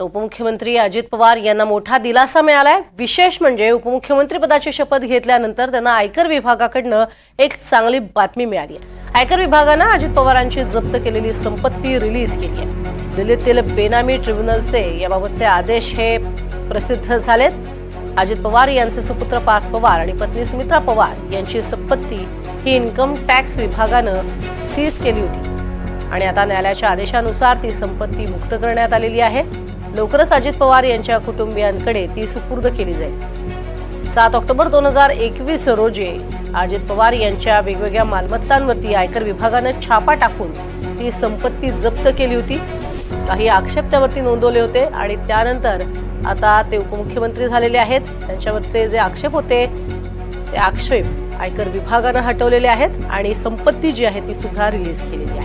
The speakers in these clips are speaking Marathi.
तर उपमुख्यमंत्री अजित पवार यांना मोठा दिलासा मिळालाय. विशेष म्हणजे उपमुख्यमंत्री पदाची शपथ घेतल्यानंतर त्यांना आयकर विभागाकडनं एक चांगली बातमी मिळाली आहे. आयकर विभागानं अजित पवारांची जप्त केलेली संपत्ती रिलीज केली आहे. दिल्लीतील बेनामी ट्रिब्युनलचे याबाबतचे आदेश हे प्रसिद्ध झालेत. अजित पवार यांचे सुपुत्र पार्थ पवार आणि पत्नी सुमित्रा पवार यांची संपत्ती ही इन्कम टॅक्स विभागानं सीज केली होती. आणि आता न्यायालयाच्या आदेशानुसार ती संपत्ती मुक्त करण्यात आलेली आहे. लवकरच अजित पवार यांच्या कुटुंबियांकडे ती सुपूर्द केली जाईल. सात ऑक्टोबर दोन हजार एकवीस रोजी अजित पवार यांच्या वेगवेगळ्या मालमत्तांवरती आयकर विभागानं छापा टाकून ती संपत्ती जप्त केली होती. काही आक्षेप त्यावरती नोंदवले होते आणि त्यानंतर आता ते उपमुख्यमंत्री झालेले आहेत. त्यांच्यावरचे जे आक्षेप होते ते आक्षेप आयकर विभागानं हटवलेले आहेत आणि संपत्ती जी आहे ती सुद्धा रिलीज केलेली आहे.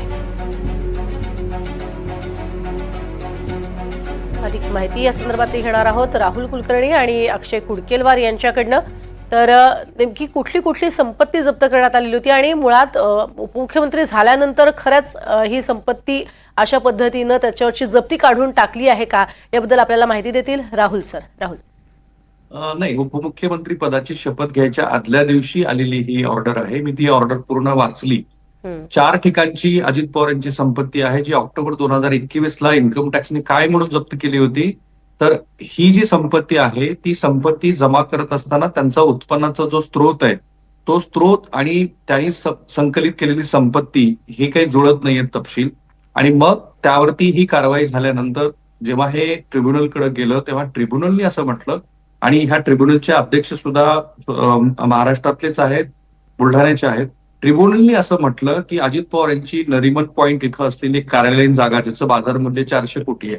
माहिती या संदर्भात घेणार आहोत. राहुल कुलकर्णी आणि अक्षय कुडकेलवार यांच्याकडनं. तर नेमकी कुठली कुठली संपत्ती जप्त करण्यात आलेली होती आणि मुळात उपमुख्यमंत्री झाल्यानंतर खरंच ही संपत्ती अशा पद्धतीनं त्याच्यावरची जप्ती काढून टाकली आहे का? याबद्दल आपल्याला माहिती देतील राहुल सर. राहुल. नाही उपमुख्यमंत्री पदाची शपथ घ्यायच्या आदल्या दिवशी आलेली ही ऑर्डर आहे. मी ती ऑर्डर पूर्ण वाचली. चार ठिकाणची अजित पवार यांची संपत्ती आहे जी ऑक्टोबर दोन हजार एकवीस ला इन्कम टॅक्सने काय म्हणून जप्त केली होती? तर ही जी संपत्ती आहे ती संपत्ती जमा करत असताना त्यांचा उत्पन्नाचा जो स्रोत आहे तो स्रोत आणि त्यांनी संकलित केलेली संपत्ती ही काही जुळत नाहीये तपशील. आणि मग त्यावरती ही कारवाई झाल्यानंतर जेव्हा हे ट्रिब्युनलकडे गेलं तेव्हा ट्रिब्युनलनी असं म्हटलं आणि ह्या ट्रिब्युनलचे अध्यक्ष सुद्धा महाराष्ट्रातलेच आहेत बुलढाण्याचे आहेत ट्रिब्युनलनी असं म्हटलं की अजित पवार यांची नरिमन पॉईंट इथं असलेली कार्यालयीन जागा ज्याचं बाजार मूल्य चारशे कोटी आहे.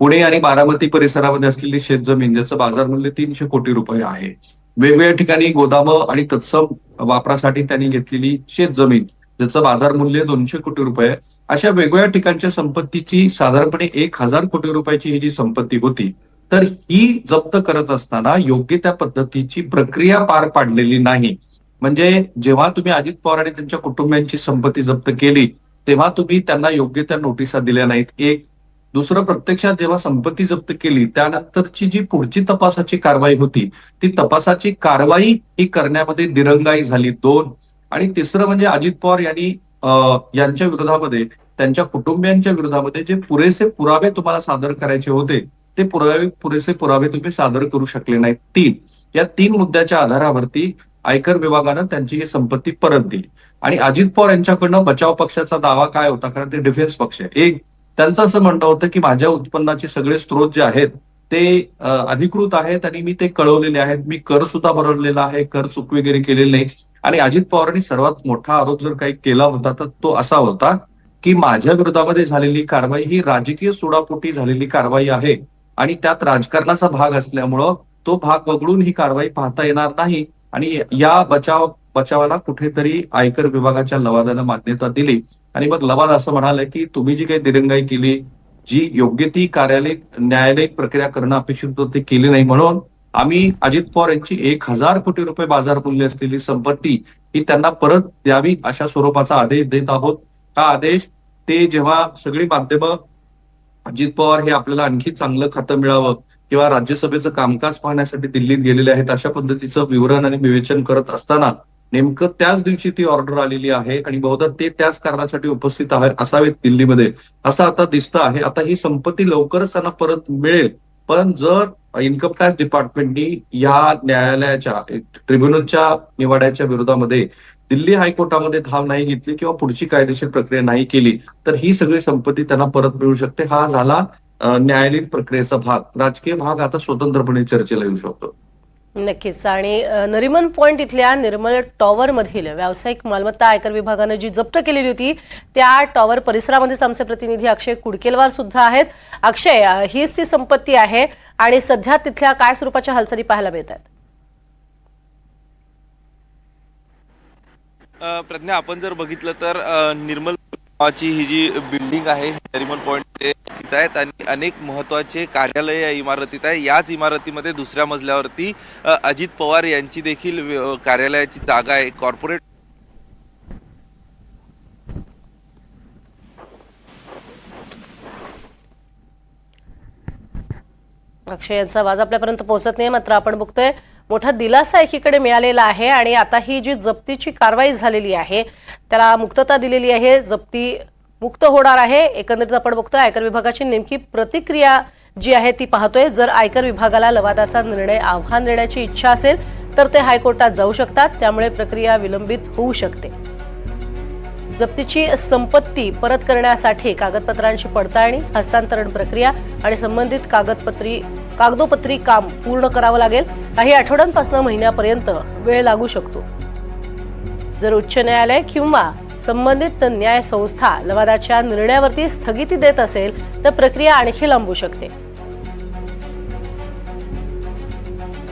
पुणे आणि बारामती परिसरामध्ये असलेली शेतजमीन ज्याचं बाजार मूल्य तीनशे कोटी रुपये आहे. वेगवेगळ्या ठिकाणी गोदामं आणि तत्सम वापरासाठी त्यांनी घेतलेली शेतजमीन ज्याचं बाजार मूल्य दोनशे कोटी रुपये अशा वेगवेगळ्या ठिकाणच्या संपत्तीची साधारणपणे एक हजार कोटी रुपयाची ही जी संपत्ती होती तर ही जप्त करत असताना योग्य त्या पद्धतीची प्रक्रिया पार पाडलेली नाही. म्हणजे जेव्हा तुम्ही अजित पवार आणि त्यांच्या कुटुंबियांची संपत्ती जप्त केली तेव्हा तुम्ही त्यांना योग्य त्या नोटिसा दिल्या नाहीत. एक दुसरं प्रत्यक्षात जेव्हा संपत्ती जप्त केली त्यानंतरची जी पुढची तपासाची कारवाई होती ती तपासाची कारवाई ही करण्यामध्ये दिरंगाई झाली दोन. आणि तिसरं म्हणजे अजित पवार यांनी यांच्या विरोधामध्ये त्यांच्या कुटुंबियांच्या विरोधामध्ये जे पुरेसे पुरावे तुम्हाला सादर करायचे होते ते पुरावे पुरेसे पुरावे तुम्ही सादर करू शकले नाहीत. तीन या तीन मुद्द्याच्या आधारावरती आयकर विभागानं त्यांची ही संपत्ती परत दिली. आणि अजित पवार यांच्याकडनं बचाव पक्षाचा दावा काय होता? कारण ते डिफेन्स पक्ष आहे. एक त्यांचं असं म्हणणं होतं की माझ्या उत्पन्नाचे सगळे स्रोत जे आहेत ते अधिकृत आहेत आणि मी ते कळवलेले आहेत. मी कर सुद्धा भरवलेला आहे कर चूक वगैरे केलेली नाही. आणि अजित पवारांनी सर्वात मोठा आरोप जर काही केला होता तर तो असा होता की माझ्या विरोधामध्ये झालेली कारवाई ही राजकीय सोडापोटी झालेली कारवाई आहे. आणि त्यात राजकारणाचा भाग असल्यामुळं तो भाग वगळून ही कारवाई पाहता येणार नाही. आणि या बचाव बचावाला कुठेतरी आयकर विभागाच्या लवादानं मान्यता दिली. आणि मग लवाद असं म्हणाले की तुम्ही जी काही दिरंगाई केली जी योग्य ती कार्यालय न्यायालयीन प्रक्रिया करणं अपेक्षित होतं ते केली नाही म्हणून आम्ही अजित पवार यांची एक हजार कोटी रुपये बाजार मूल्य असलेली संपत्ती ही त्यांना परत द्यावी अशा स्वरूपाचा आदेश देत आहोत. हा आदेश ते जेव्हा सगळी माध्यमं अजित पवार हे आपल्याला आणखी चांगलं खातं मिळावं किंवा राज्यसभेचं कामकाज पाहण्यासाठी दिल्लीत गेलेले आहेत अशा पद्धतीचं विवरण आणि विवेचन करत असताना नेमकं त्याच दिवशी ती ऑर्डर आलेली आहे आणि बहुधा ते त्याच कारणासाठी उपस्थित आहे असावेत दिल्लीमध्ये. असं आता दिसतं आहे. आता ही संपत्ती लवकरच त्यांना परत मिळेल. पण जर इन्कम टॅक्स डिपार्टमेंटनी या न्यायालयाच्या ट्रिब्युनलच्या निवाड्याच्या विरोधामध्ये दिल्ली हायकोर्टामध्ये धाव नाही घेतली किंवा पुढची कायदेशीर प्रक्रिया नाही केली तर ही सगळी संपत्ती त्यांना परत मिळू शकते. हा झाला न्यायालयीन प्रक्रियेचा भाग राजकीय भाग आता स्वतंत्रपणे चर्चेला येऊ शकतो. नक्कीच. आणि नरिमन पॉइंट इथल्या निर्मल टॉवर मधील व्यावसायिक मालमत्ता आयकर विभागानं जी जप्त केलेली होती त्या टॉवर परिसरामध्येच आमचे प्रतिनिधी अक्षय कुडकेलवार सुद्धा आहेत. अक्षय हीच ती संपत्ती आहे आणि सध्या तिथल्या काय स्वरूपाच्या हालचाली पाहायला मिळत आहेत अ, प्रज्ञा आपण जर बघितलं तर निर्मल नावाची ही जी बिल्डिंग आहे नरिमन पॉईंट इमारतीत आहेत आणि अनेक महत्त्वाचे कार्यालय या इमारतीत आहे. याच इमारतीमध्ये दुसऱ्या मजल्यावरती अजित पवार यांची देखील कार्यालयाची जागा आहे. कॉर्पोरेट अक्षय यांचा आवाज आपल्यापर्यंत पोहोचत नाही मात्र आपण बघतोय मोठा दिलासा एकीकडे मिळालेला आहे आणि आता ही जी जप्तीची कारवाई झालेली आहे त्याला मुक्तता दिलेली आहे. जप्ती मुक्त होणार आहे. एकंदरीत आपण बघतोय आयकर विभागाची नेमकी प्रतिक्रिया जी आहे ती पाहतोय. जर आयकर विभागाला लवादाचा निर्णय आव्हान देण्याची इच्छा असेल तर ते हायकोर्टात जाऊ शकतात. त्यामुळे प्रक्रिया विलंबित होऊ शकते. जप्तीची संपत्ती परत करण्यासाठी कागदपत्रांची पडताळणी हस्तांतरण प्रक्रिया आणि संबंधित कागदपत्री कागदोपत्री काम पूर्ण करावं लागेल. काही आठवड्यांपासून महिन्यापर्यंत वेळ लागू शकतो. जर उच्च न्यायालय किंवा संबंधित न्याय संस्था लवादाच्या निर्णयावरती स्थगिती देत असेल तर प्रक्रिया आणखी लांबू शकते.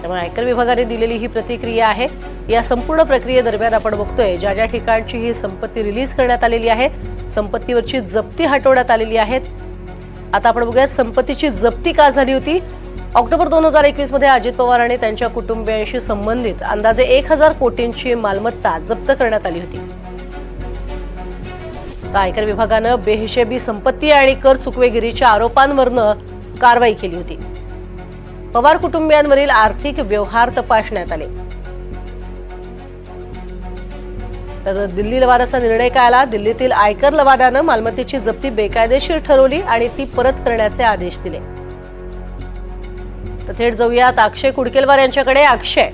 त्यामुळे आयकर विभागाने दिलेली ही प्रतिक्रिया आहे. या संपूर्ण प्रक्रियेदरम्यान आपण बघतोय ज्या ज्या ठिकाणची ही संपत्ती रिलीज करण्यात आलेली आहे संपत्तीवरची जप्ती हटवण्यात आलेली आहे आता आपण बघूयात संपत्तीची जप्ती का झाली होती? ऑक्टोबर दोन हजार एकवीसमध्ये अजित पवार आणि त्यांच्या कुटुंबियांशी संबंधित अंदाजे एक हजार कोटींची मालमत्ता जप्त करण्यात आली होती. आयकर विभागानं बेहिशेबी संपत्ती आणि कर चुकवेगिरीच्या आरोपांवरनं कारवाई केली होती. पवार कुटुंबियांवरील आर्थिक व्यवहार तपासण्यात आले. तर दिल्ली लवादाचा निर्णय काय आला? दिल्लीतील आयकर लवादानं मालमत्तेची जप्ती बेकायदेशीर ठरवली आणि ती परत करण्याचे आदेश दिले. तर थेट जाऊयात अक्षय कुडकेलवार यांच्याकडे. अक्षय.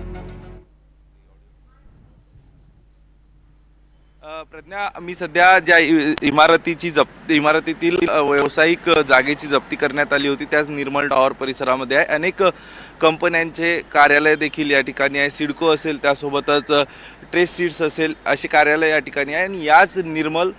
प्रज्ञा मी सध्या ज्या इ- इमारतीची जप इमारतीतील व्यावसायिक जागेची जप्ती करण्यात आली होती त्याच निर्मल टॉवर परिसरामध्ये आहे. अनेक कंपन्यांचे कार्यालय देखील या ठिकाणी आहे. सिडको असेल त्यासोबतच ट्रेस सीड्स असेल अशी कार्यालय या ठिकाणी आहे. आणि याच निर्मल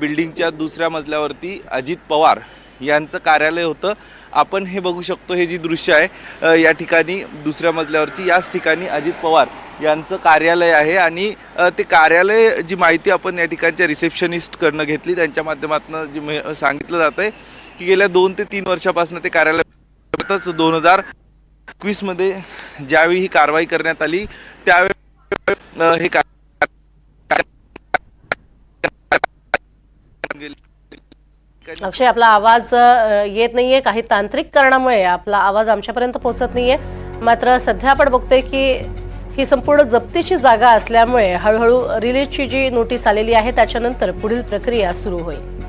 बिल्डिंगच्या दुसऱ्या मजल्यावरती अजित पवार यांचं कार्यालय होतं. आपण हे बघू शकतो हे जी दृश्य आहे या ठिकाणी दुसऱ्या मजल्यावरची याच ठिकाणी अजित पवार यांचं कार्यालय आहे आणि ते कार्यालय जी माहिती आपण या ठिकाणच्या रिसेप्शनिस्टकडनं घेतली त्यांच्या माध्यमातून जी सांगितलं जात आहे की गेल्या दोन ते तीन वर्षापासून ते कार्यालय दोन हजार एकवीसमध्ये ज्यावेळी ही कारवाई करण्यात आली त्यावेळी हे कार्य अक्षय आपला आवाज येत नाहीये काही तांत्रिक कारणामुळे. आपला आवाज आमच्यापर्यंत पोहोचत नाहीये. मात्र सध्या आपण बघतोय की ही संपूर्ण जप्तीची जागा असल्यामुळे हळूहळू रिलीजची जी नोटीस आलेली आहे त्याच्यानंतर पुढील प्रक्रिया सुरू होईल.